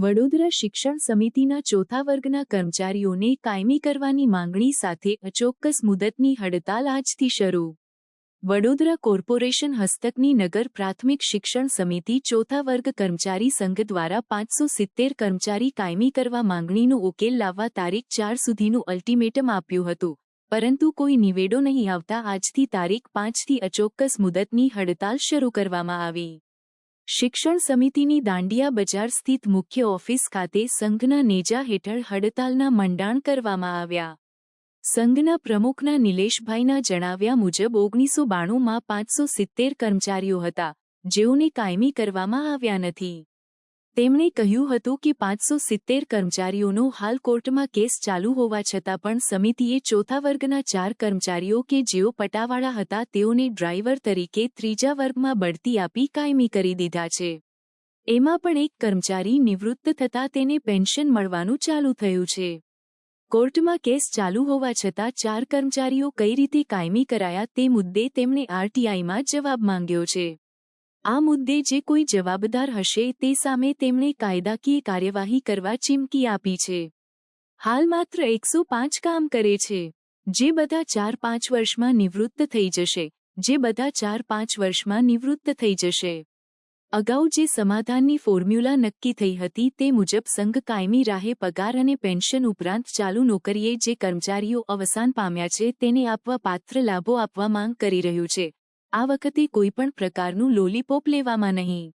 વડોદરા શિક્ષણ સમિતિના ચોથા વર્ગના કર્મચારીઓને કાયમી કરવાની માંગણી સાથે અચોક્કસ મુદતની હડતાલ આજથી શરૂ. વડોદરા કોર્પોરેશન હસ્તકની નગર પ્રાથમિક શિક્ષણ સમિતિ ચોથા વર્ગ કર્મચારી સંઘ દ્વારા પાંચસો સિત્તેર કર્મચારી કાયમી કરવા માંગણીનો ઉકેલ લાવવા તારીખ ચાર સુધીનું અલ્ટિમેટમ આપ્યું હતું, પરંતુ કોઈ નિવેડો નહીં આવતા આજથી તારીખ પાંચથી અચોક્કસ મુદતની હડતાલ શરૂ કરવામાં આવી. શિક્ષણ સમિતિની દાંડિયા બજાર સ્થિત મુખ્ય ઓફિસ ખાતે સંઘના નેજા હેઠળ હડતાલના મંડાણ કરવામાં આવ્યા. સંઘના પ્રમુખના નિલેશભાઈના જણાવ્યા મુજબ ઓગણીસો બાણુંમાં પાંચસો સિત્તેર કર્મચારીઓ હતા, જેઓને કાયમી કરવામાં આવ્યા નથી. તેમણે કહ્યું હતું કે પાંચસો સિત્તેર કર્મચારીઓનો હાલ કોર્ટમાં કેસ ચાલુ હોવા છતાં પણ સમિતિએ ચોથા વર્ગના ચાર કર્મચારીઓ કે જેઓ પટાવાળા હતા તેઓને ડ્રાઈવર તરીકે ત્રીજા વર્ગમાં બઢતી આપી કાયમી કરી દીધા છે. એમાં પણ એક કર્મચારી નિવૃત્ત થતાં તેને પેન્શન મળવાનું ચાલુ થયું છે. કોર્ટમાં કેસ ચાલુ હોવા છતાં ચાર કર્મચારીઓ કઈ રીતે કાયમી કરાયા તે મુદ્દે તેમણે આરટીઆઈમાં જવાબ માંગ્યો છે. આ મુદ્દે જે કોઈ જવાબદાર હશે તે સામે તેમણે કાયદાકીય કાર્યવાહી કરવા ચીમકી આપી છે. હાલ માત્ર એકસો પાંચ કામ કરે છે. જે બધા ચાર પાંચ વર્ષમાં નિવૃત્ત થઈ જશે. જે બધા ચાર પાંચ વર્ષમાં નિવૃત્ત થઈ જશે. અગાઉ જે સમાધાનની ફોર્મ્યુલા નક્કી થઈ હતી તે મુજબ સંઘ કાયમી રાહે પગાર અને પેન્શન ઉપરાંત ચાલુ નોકરીએ જે કર્મચારીઓ અવસાન પામ્યા છે તેને આપવા પાત્ર લાભો આપવા માંગ કરી રહ્યું છે. આ વખતે કોઈપણ પ્રકારનું લોલીપોપ લેવામાં નહીં.